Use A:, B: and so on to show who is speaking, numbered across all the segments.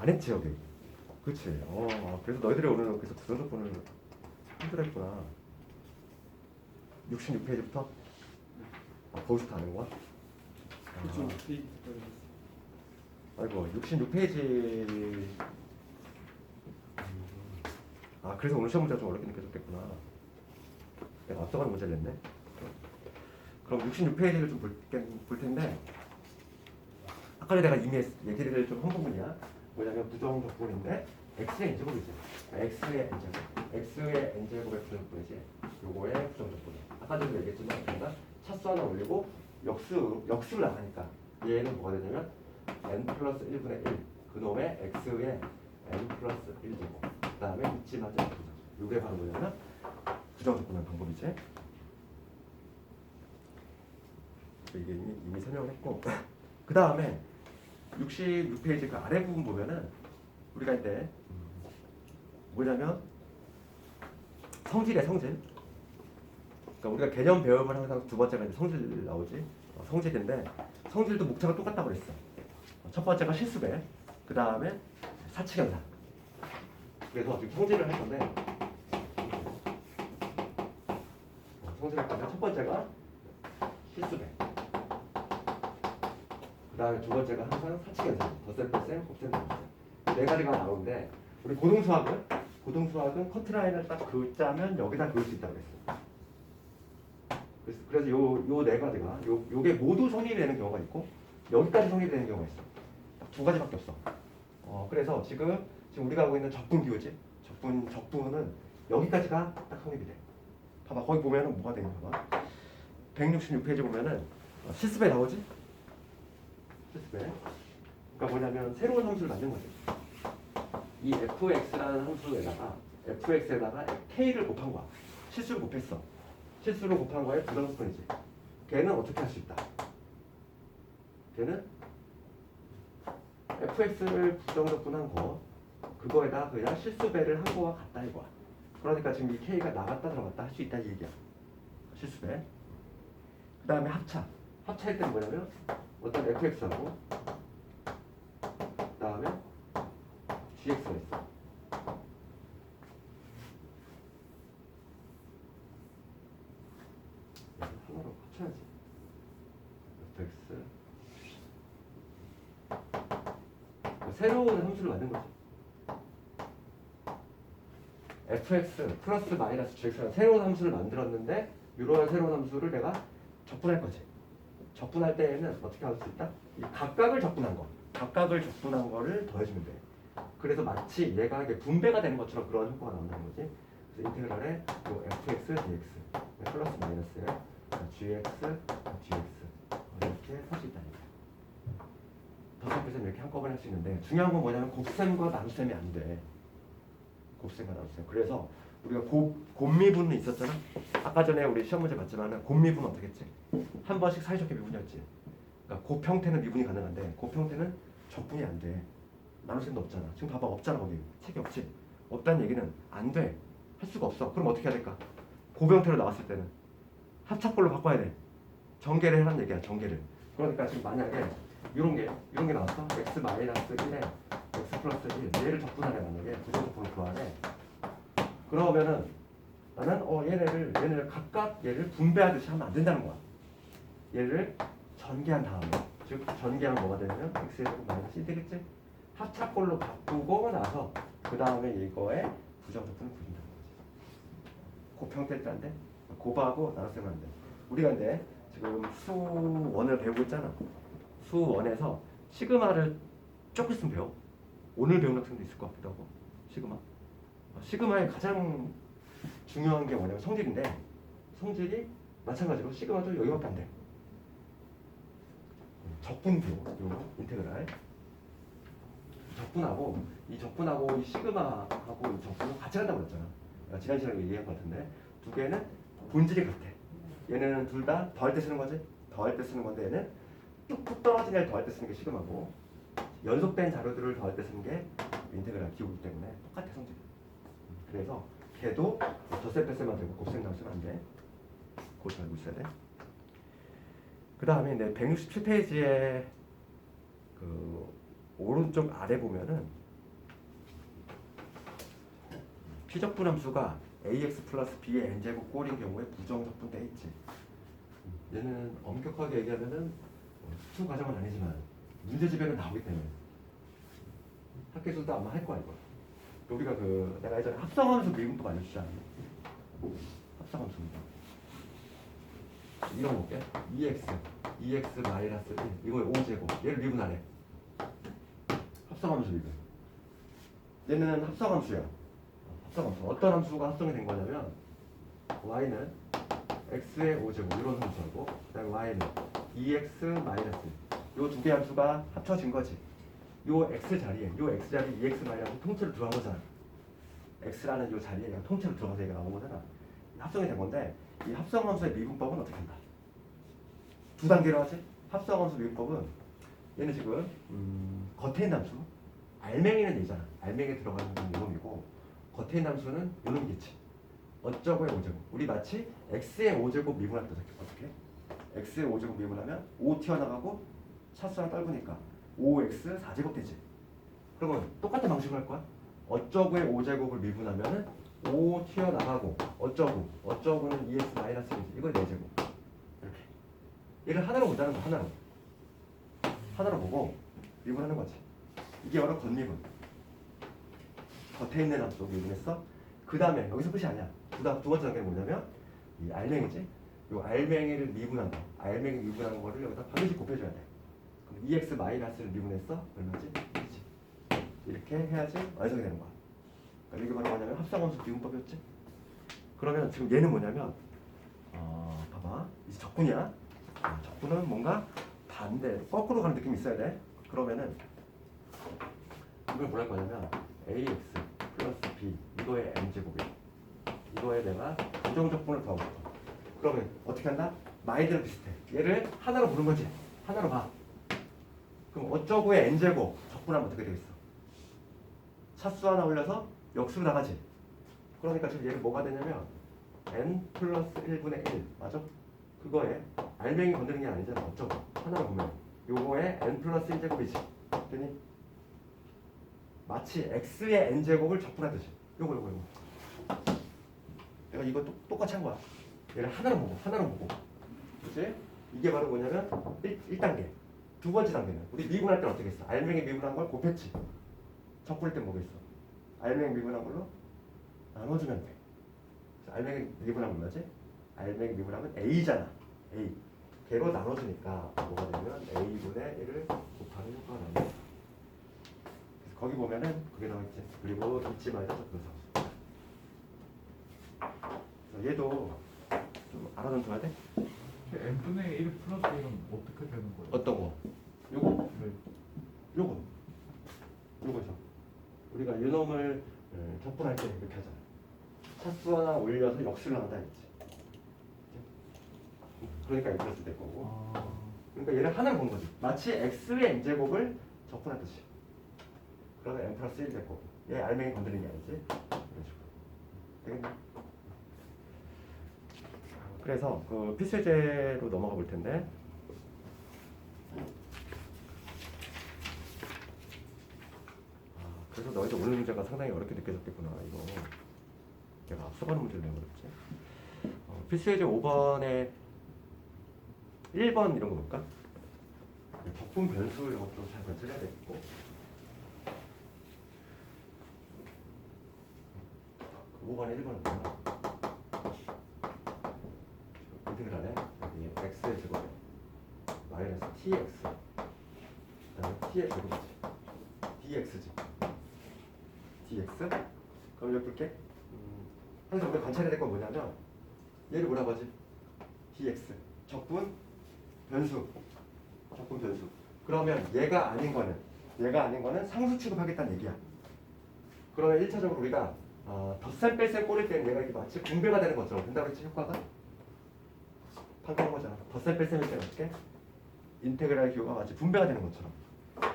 A: 안 했지 여기. 그렇지. 어, 아, 그래서 너희들이 오늘 그래서 부정적분을 힘들었구나. 66페이지부터 아, 거기서부터 하는 거야?
B: 그렇죠.
A: 아,
B: 페이지
A: 아이고 66페이지. 아 그래서 오늘 시험 문제가 좀 어렵게 느껴졌겠구나. 내가 앞서가는 문제를 냈네. 그럼 66페이지를 좀볼볼 텐데 아까 내가 이미 했- 얘기를 좀 한 부분이야. 뭐냐면 부정 적분인데 x의 n제곱이지. x의 n제곱. x의 n제곱의 부정 적분이지. 요거의 부정 적분이야. 아까 전에 얘기했지만 우리가 차수 하나 올리고 역수 역수를 나가니까 얘는 뭐가 되냐면 n 플러스 1분의 1 그놈의 x의 n 플러스 1제곱 그 다음에 잊지 마자 부정 이게 바로 뭐냐면 부정 적분의 방법이지 이게 이미, 이미 설명을 했고 그 다음에 66페이지 그 아래 부분 보면은 우리가 이제 음, 뭐냐면 성질이야 성질. 그러니까 우리가 개념 배우면 항상 두 번째가 이제 성질 나오지. 어, 성질인데 성질도 목차가 똑같다고 그랬어. 어, 첫 번째가 실수배 그 다음에 사칙연산 그래서 지금 성질을 할 건데 어, 성질할 건데 첫 번째가 실수배 그 다음에 두 번째가 항상 사칙연산 덧셈 뺄셈 곱셈 나누셈 네 가지가 나오는데 우리 고등수학은 고등수학은 커트라인을 딱 그자면 여기다 그을 수 있다고 그랬어 그래서, 그래서 요 요 네 가지가 요 요게 모두 성립이 되는 경우가 있고 여기까지 성립이 되는 경우가 있어. 딱 두 가지밖에 없어. 어 그래서 지금 지금 우리가 하고 있는 적분 기호지. 적분 적분은 여기까지가 딱 성립이 돼. 봐봐 거기 보면은 뭐가 되냐 봐봐. 166페이지 보면은 어, 실습에 나오지. 실습에. 그러니까 뭐냐면 새로운 함수를 만든 거지. 이 fx라는 함수에다가 fx에다가 k를 곱한 거야. 실수를 곱했어. 실수로 곱한 거에 부정분이지. 걔는 어떻게 할 수 있다? 걔는 fx를 부정적분한 거 그거에다 그냥 실수배를 한 거와 같다 이거야. 그러니까 지금 이 k가 나갔다 들어갔다 할 수 있다 이 얘기야. 실수배. 그 다음에 합차. 합차할 때는 뭐냐면 어떤 fx하고 그 다음에 gx가 있어. 하나로 합쳐야지. fx 새로운 함수를 만든 거지. fx 플러스 마이너스 gx라는 새로운 함수를 만들었는데 이러한 새로운 함수를 내가 적분할 거지. 적분할 때에는 어떻게 할 수 있다? 이 각각을 적분한 거, 각각을 적분한 거를 더해주면 돼. 그래서 마치 얘가 이게 분배가 되는 것처럼 그런 효과가 나온다는 거지. 그래서 인테그랄에 요 fx, dx 플러스 마이너스에 gx, gx 이렇게 할 수 있다는 거야. 다섯 배선 이렇게 한꺼번에 할 수 있는데 중요한 건 뭐냐면 곱셈과 나눗셈이 안 돼. 곱셈과 나눗셈. 그래서 우리가 곱, 곱미분은 있었잖아. 아까 전에 우리 시험 문제 봤지만은 곱미분 어떻게 했지? 한 번씩 사이좋게 미분이었지. 그러니까 곱 형태는 미분이 가능한데 곱 형태는 적분이 안 돼. 나눗셈도 없잖아. 지금 봐봐 없잖아 거기. 책이 없지. 없다는 얘기는 안 돼. 할 수가 없어. 그럼 어떻게 해야 될까? 곱 형태로 나왔을 때는 합작꼴로 바꿔야 돼. 전개를 하라는 얘기야. 전개를. 그러니까 지금 만약에 이런 게 이런 게 나왔어. x 마이너스 1에 x 플러스 1 얘를 적분하래 만약에 부정 적분을 구하래. 그러면은 나는 어 얘네를 얘네를 각각 얘를 분배하듯이 하면 안 된다는 거야. 얘를 전개한 다음에 즉 전개하면 뭐가 되냐면 x에 제곱 마이너스 1 되겠지? 합작꼴로 바꾸고 나서 그 다음에 이거에 부정 적분을 구린다는 거지. 곱 형태일 때안 돼? 곱하고 나눴으면 안 돼. 우리가 근데 지금 수원을 배우고 있잖아. 수원에서 시그마를 조금 있으면 배워. 오늘 배우는 학생도 있을 것 같기도 하고. 시그마. 어, 시그마의 가장 중요한 게 뭐냐면 성질인데 성질이 마찬가지로 시그마도 여기밖에 안 돼. 적분표, 요 인테그랄. 적분하고 이 적분하고 이 시그마하고 이 적분은 같이 간다고 그랬잖아. 지난 시간에 얘기한 것 같은데 두 개는 본질이 같아. 얘네는 둘 다 더할 때 쓰는 거지. 더할 때 쓰는 건데 얘는 뚝뚝 떨어진 애를 더할 때 쓰는 게 시그마고 연속된 자료들을 더할 때 쓰는 게 인테그랄 기호이기 때문에 똑같아 성질이. 그래서 걔도 덧셈 뺄셈만 되고 곱셈 나오시면 안 돼. 그것도 알고 있어야 돼. 그 다음에 내 167페이지에 그 오른쪽 아래 보면은 피적분함수가 ax 플러스 b의 n제곱 꼴인 경우에 부정적분 돼 있지. 얘는 엄격하게 얘기하면은 뭐 수능 과정은 아니지만 문제집에는 나오기 때문에 학교에서도 아마 할 거야 이거. 우리가 그 내가 예전에 합성함수 미분법 알려주지 않았나? 합성함수입니다. 이런 거 볼게. 2x, 2x 마이너스 1 이거의 5제곱 얘를 미분하래. 합성함수 미분. 얘는 합성함수야. 합성함수. 어떤 함수가 합성이 된 거냐면 y는 x의 5제곱 이런 함수하고 그다음에 y는 2x 마이너스 요두 개 함수가 합쳐진 거지. 요 x 자리에 요 x 자리에 2x 마이너스 통째로 들어간 거잖아. x라는 요 자리에 그냥 통째로 들어가서 얘가 나온 거잖아. 합성이 된 건데 이 합성함수의 미분법은 어떻게 한다? 두 단계로 하지. 합성함수 미분법은 얘는 지금 음, 겉에 있는 함수 알맹이는 얘잖아. 알맹이에 들어가는 건 이놈이고 겉에 있는 함수는 이놈이겠지. 어쩌고의 5제곱. 우리 마치 x의 5제곱 미분할 때 어떻게? x의 5제곱 미분하면 5 튀어나가고 차수랑 떨구니까 5x 4제곱 되지. 그러면 똑같은 방식으로 할 거야. 어쩌고의 5제곱을 미분하면은 5 튀어나가고 어쩌고 어쩌고는 2x 마이너스 1이지. 이거 4제곱. 이렇게. 얘를 하나로 보자는 거 하나로. 하나로 보고 미분하는 거지. 이게 바로 겉미분. 겉에 있는 함수 미분했어. 그 다음에 여기서 끝이 아니야. 두, 다- 두 번째 단계는 뭐냐면 이 알맹이지. 이 알맹이를 미분한 거. 알맹이 미분한 거를 여기다 반드시 곱해줘야 돼. 2x 마이너스를 미분했어? 얼마지? 2지. 이렇게 해야지 완성이 되는 거야. 그러니까 이게 바로 뭐냐면 합성함수 미분법이었지. 그러면 지금 얘는 뭐냐면 어, 봐봐. 이제 적분이야. 어, 적분은 뭔가 반대, 거꾸로 가는 느낌이 있어야 돼. 그러면은 이걸 뭐랄 거냐면 ax 플러스 b 이거의 n 제곱이 이거에 내가 부정적분을 더하고. 그러면 어떻게 한다? 마이들은 비슷해. 얘를 하나로 보는 거지. 하나로 봐. 그럼 어쩌고의 n 제곱 적분하면 어떻게 되겠어? 차수 하나 올려서 역수로 나가지. 그러니까 지금 얘를 뭐가 되냐면 n 플러스 1분의 1 맞아? 그거에 알맹이 건드는 게 아니잖아. 어쩌고 하나로 보면 요거에 n 플러스 1제곱이지. 됐니? 마치 x의 n 제곱을 적분하듯이. 요거 요거 요거. 내가 이거 똑, 똑같이 한 거야. 얘를 하나로 보고 하나로 보고. 그치? 이게 바로 뭐냐면 1, 단계 두 번째 단계는 우리 미분 할 때는 어떻게 했어? 알맹이 미분한 걸 곱했지. 적분할 때 뭐겠어? 알맹이 미분한 걸로 나눠주면 돼. 알맹이 미분하면 뭐지? 알맹이 미분하면 a잖아. a. 걔로 나눠주니까 뭐가 되면 a분의 1을 곱하는 효과가 거야. 그래서 거기 보면은 그게 나와있지. 그리고 잊지 말자. 그래서 얘도 좀 알아둬줘야 돼.
B: N분의 1 플러스 1은 어떻게 되는 거예요?
A: 어떤 거? 요거?
B: 네.
A: 요거. 요거죠. 우리가 요놈을 음, 적분할 때 이렇게 하잖아. 차수 하나 올려서 역수를 한다 했지. 그러니까 이렇게 될 거고.
B: 아,
A: 그러니까 얘를 하나로 본 거지. 마치 x의 n제곱을 적분하듯이. 그러면 n 플러스 1 됐고. 얘 알맹이 건드리는 게 아니지. 이런 식으로. 되겠네. 그래서 그 필수제로 넘어가 볼 텐데. 아, 그래서 너희들 오늘 문제가 상당히 어렵게 느껴졌겠구나. 이거 내가 앞서가는 문제를 내버렸지. 어, 필수예제 5번에 1번 이런 거 볼까? 적분 변수 이런 것도 잘 관찰해야 되겠고. 그 5번에 1번은 뭐야? 인테그랄에 여기 x의 제곱에 tx 그다음에 제곱이지 dx지 dx 그럼 여기 볼게. 음, 항상 우리가 관찰해야 될 건 뭐냐면 얘를 뭐라고 하지? dx 적분 변수. 적분 변수. 그러면 얘가 아닌 거는 얘가 아닌 거는 상수 취급하겠다는 얘기야. 그러면 1차적으로 우리가 어, 덧셈 뺄셈 꼬릴 때는 얘가 이렇게 마치 분배가 되는 것처럼 된다고 했지 효과가? 방금 거잖아. 덧셈 뺄셈일 때는 어떻게 인테그랄 기호가 마치 분배가 되는 것처럼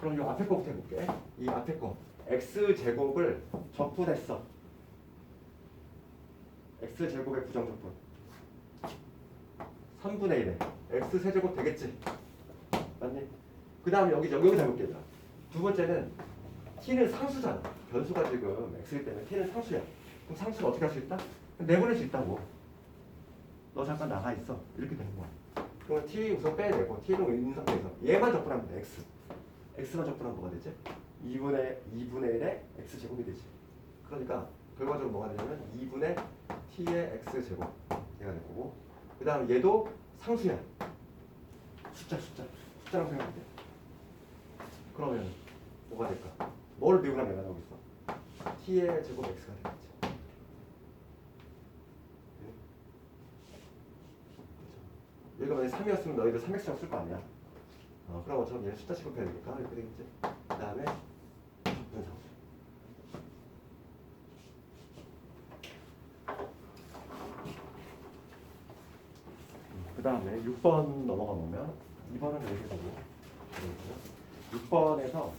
A: 그럼 이 앞에 거부터 해볼게 이 앞에 거 x 제곱을 적분했어 x 제곱의 부정적분 3분의 1에 x 세제곱 되겠지 맞니? 그 다음에 여기 여기 해볼게 얘들아 두 번째는 t는 상수잖아 변수가 지금 x이기 때문에 t는 상수야 그럼 상수를 어떻게 할 수 있다? 내보낼 수 있다고. 너 잠깐 나가 있어. 이렇게 되는 거야. 그러면 t 우선 빼내고 t는 있는 상태에서 얘만 적분하면 돼. x. x만 적분하면 뭐가 되지? 2분의 2분의 1의 x 제곱이 되지. 그러니까 결과적으로 뭐가 되냐면 2분의 t의 x 제곱 얘가 될 거고 그 다음 얘도 상수야. 숫자 숫자 숫자라고 생각하면 돼. 그러면 뭐가 될까? 뭘 미분하면 얘가 나오겠어? t의 제곱 x가 되겠지. 네. 얘가 만약 3이었으면 너희들 3x라고 쓸 거 아니야. 어, 그럼 어차피 얘 숫자 취급해야 되니까 이렇게 되겠지. 그 다음에 적분 상수. 그 다음에 6번 넘어가 보면 2번은 이렇게 되고 6번에서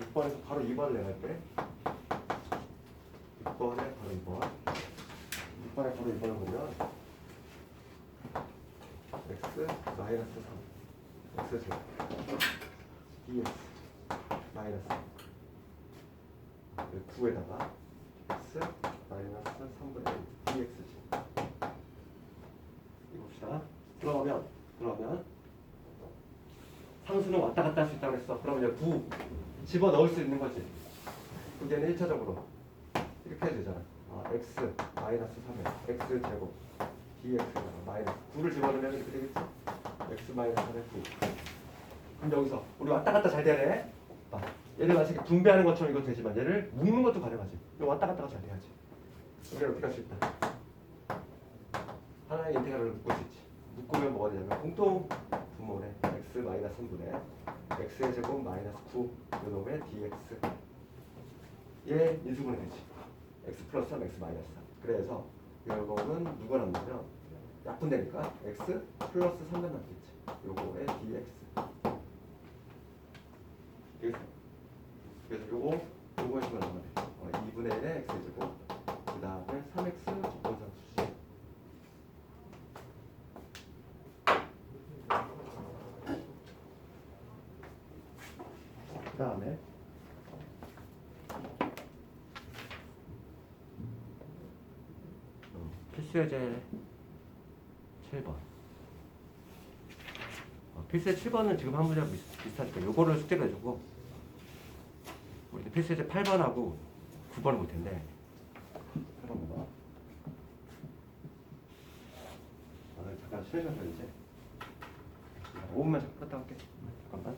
A: 6번에서 바로 2번을 내갈게 6번에 바로 2번 6번에 바로 2번을 보면 x 마이너스 3 x 제곱 dx 마이너스 9에다가 x 마이너스 3분의 1 dx지. 이거 봅시다. 그러면 그러면 상수는 왔다 갔다 할 수 있다고 했어. 그러면 이제 9 집어 넣을 수 있는 거지. 그게는 1차적으로 이렇게 해도 되잖아. 아, x 마이너스 3에 x 제곱 dx가 마이너스. 9를 집어넣으면 이렇게 되겠지 x 마이너스 3에 9 그럼 여기서 우리 왔다 갔다 잘돼 봐. 얘를 이렇게 분배하는 것처럼 이거 되지만 얘를 묶는 것도 가능하지. 왔다 갔다가 잘 돼야지. 우리가 어떻게 할 수 있다. 하나의 인테그랄을 묶을 수 있지. 묶으면 뭐가 되냐면 공통 분모네. x 마이너스 3분의 x의 제곱 마이너스 9 요놈의 dx. 얘 인수분해 되지. x 플러스 3 x 마이너스 3 그래서 결국은 누가 남냐면 약분되니까 x 플러스 3만 남겠지. 요거의 dx 되겠어? 그래서 요거 요거 해주면 남아돼 어, 2분의 1의 x 제곱 그 다음에 3x 적분상수지 그 다음에 필수예제 7번 어, 필수예 7번은 지금 한 문제하고 비슷- 비슷 하니까 요거를 숙제로 해주고 우리 필수예제 8번하고 9번을 볼 텐데. 8번 봐봐. 아, 잠깐 쉬어셔서 이제 5분만 잠깐. 갔다 올게. 잠깐만